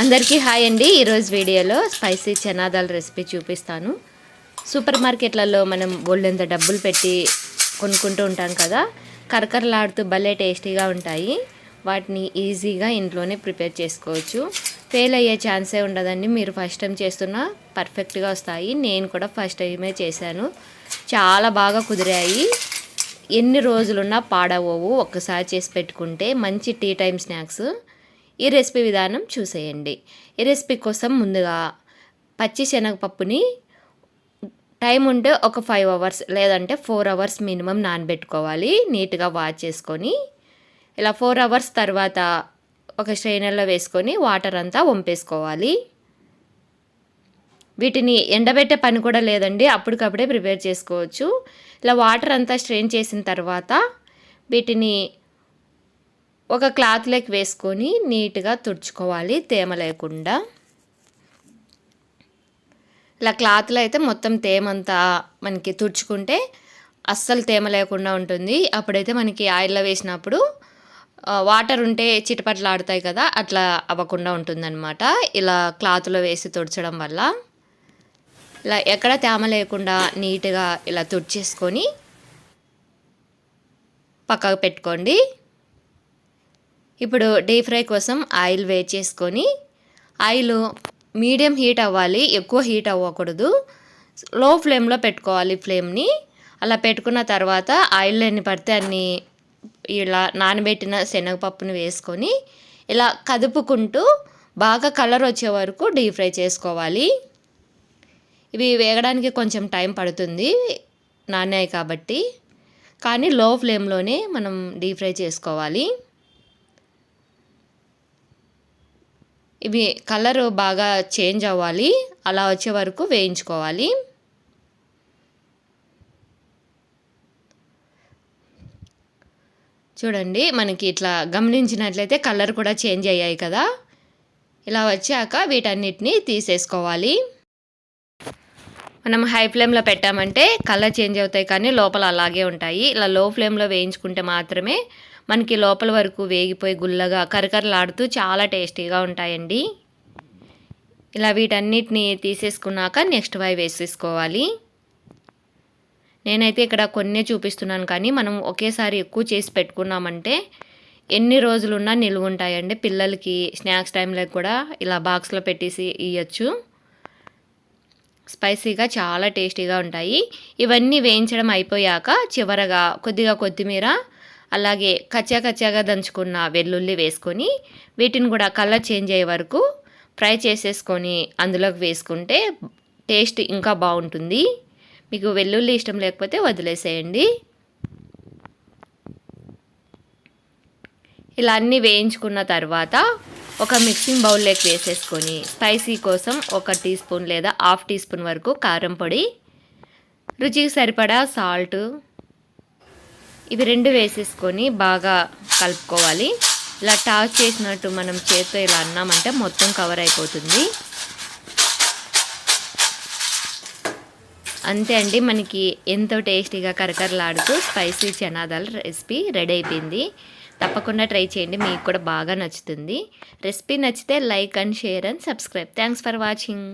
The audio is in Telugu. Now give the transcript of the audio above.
అందరికీ హాయ్ అండి. ఈరోజు వీడియోలో స్పైసీ చనాదాల రెసిపీ చూపిస్తాను. సూపర్ మార్కెట్లలో మనం బోల్డెంత డబ్బులు పెట్టి కొనుక్కుంటూ ఉంటాం కదా కరకరలాడుతూ భలే టేస్టీగా ఉంటాయి. వాటిని ఈజీగా ఇంట్లోనే ప్రిపేర్ చేసుకోవచ్చు. ఫెయిల్ అయ్యే ఛాన్సే ఉండదండి. మీరు ఫస్ట్ టైం చేస్తున్నా పర్ఫెక్ట్గా వస్తాయి. నేను కూడా ఫస్ట్ టైమే చేశాను. చాలా బాగా కుదిరాయి. ఎన్ని రోజులున్నా పాడవవు. ఒక్కసారి చేసి పెట్టుకుంటే మంచి టీ టైం స్నాక్స్. ఈ రెసిపీ విధానం చూసేయండి. ఈ రెసిపీ కోసం ముందుగా పచ్చి శనగపప్పుని టైం ఉంటే ఒక ఫైవ్ అవర్స్ లేదంటే ఫోర్ అవర్స్ మినిమం నానబెట్టుకోవాలి. నీట్గా వాష్ చేసుకొని ఇలా ఫోర్ అవర్స్ తర్వాత ఒక స్ట్రైనర్లో వేసుకొని వాటర్ అంతా వంపేసుకోవాలి. వీటిని ఎండబెట్టే పని కూడా లేదండి. అప్పటికప్పుడే ప్రిపేర్ చేసుకోవచ్చు. ఇలా వాటర్ అంతా స్ట్రెయిన్ చేసిన తర్వాత వీటిని ఒక క్లాత్లోకి వేసుకొని నీట్గా తుడుచుకోవాలి. తేమ లేకుండా. ఇలా క్లాత్లో అయితే మొత్తం తేమంతా మనకి తుడుచుకుంటే అస్సలు తేమ లేకుండా ఉంటుంది. అప్పుడైతే మనకి ఆయిల్లో వేసినప్పుడు వాటర్ ఉంటే చిటపట్లాడుతాయి కదా అట్లా అవ్వకుండా ఉంటుందన్నమాట. ఇలా క్లాత్లో వేసి తుడచడం వల్ల. ఇలా ఎక్కడ తేమ లేకుండా నీట్గా ఇలా తుడిచేసుకొని పక్కకు పెట్టుకోండి. ఇప్పుడు డీప్ ఫ్రై కోసం ఆయిల్ వేడి చేసుకొని ఆయిల్ మీడియం హీట్ అవ్వాలి ఎక్కువ హీట్ అవ్వకూడదు. లో ఫ్లేమ్లో పెట్టుకోవాలి ఫ్లేమ్ని. అలా పెట్టుకున్న తర్వాత ఆయిల్ ఎన్ని పడితే అన్ని ఇలా నానబెట్టిన శనగపప్పుని వేసుకొని ఇలా కదుపుకుంటూ బాగా కలర్ వచ్చే వరకు డీప్ ఫ్రై చేసుకోవాలి. ఇవి వేగడానికి కొంచెం టైం పడుతుంది నానాయి కాబట్టి. కానీ లో ఫ్లేమ్లోనే మనం డీప్ ఫ్రై చేసుకోవాలి. ఇవి కలర్ బాగా చేంజ్ అవ్వాలి. అలా వచ్చే వరకు వేయించుకోవాలి. చూడండి మనకి ఇట్లా గమనించినట్లయితే కలర్ కూడా చేంజ్ అయ్యాయి కదా. ఇలా వచ్చాక వీటన్నిటిని తీసేసుకోవాలి. మనం హై ఫ్లేమ్లో పెట్టామంటే కలర్ చేంజ్ అవుతాయి కానీ లోపల అలాగే ఉంటాయి. ఇలా లో ఫ్లేమ్లో వేయించుకుంటే మాత్రమే మనకి లోపల వరకు వేగిపోయి గుల్లగా కరకరలాడుతూ చాలా టేస్టీగా ఉంటాయండి. ఇలా వీటన్నిటిని తీసేసుకున్నాక నెక్స్ట్ వై వేసేసుకోవాలి. నేనైతే ఇక్కడ కొన్ని చూపిస్తున్నాను కానీ మనం ఒకేసారి ఎక్కువ చేసి పెట్టుకున్నామంటే ఎన్ని రోజులున్నా నిలువ ఉంటాయండి. పిల్లలకి స్నాక్స్ టైంలో కూడా ఇలా బాక్స్లో పెట్టేసి ఇవ్వచ్చు స్పైసీగా చాలా టేస్టీగా ఉంటాయి. ఇవన్నీ వేయించడం అయిపోయాక చివరగా కొద్దిగా కొత్తిమీర అలాగే కచ్చా కచ్చాగా దంచుకున్న వెల్లుల్లి వేసుకొని వీటిని కూడా కలర్ చేంజ్ అయ్యే వరకు ఫ్రై చేసేసుకొని అందులోకి వేసుకుంటే టేస్ట్ ఇంకా బాగుంటుంది. మీకు వెల్లుల్లి ఇష్టం లేకపోతే వదిలేసేయండి. ఇలా అన్నీ వేయించుకున్న తర్వాత ఒక మిక్సింగ్ బౌల్లోకి వేసేసుకొని స్పైసీ కోసం ఒక టీ స్పూన్ లేదా హాఫ్ టీ స్పూన్ వరకు కారం పొడి రుచికి సరిపడా సాల్ట్ ఇవి రెండు వేసేసుకొని బాగా కలుపుకోవాలి. ఇలా టాస్ చేసినట్టు మనం చేతితో ఇలా అన్నామంటే మొత్తం కవర్ అయిపోతుంది. అంతే అండి మనకి ఎంతో టేస్టీగా కరకరలాడుతూ స్పైసీ చనాదాల రెసిపీ రెడీ అయిపోయింది. తప్పకుండా ట్రై చేయండి మీకు కూడా బాగా నచ్చుతుంది. రెసిపీ నచ్చితే like and share and subscribe. Thanks for watching.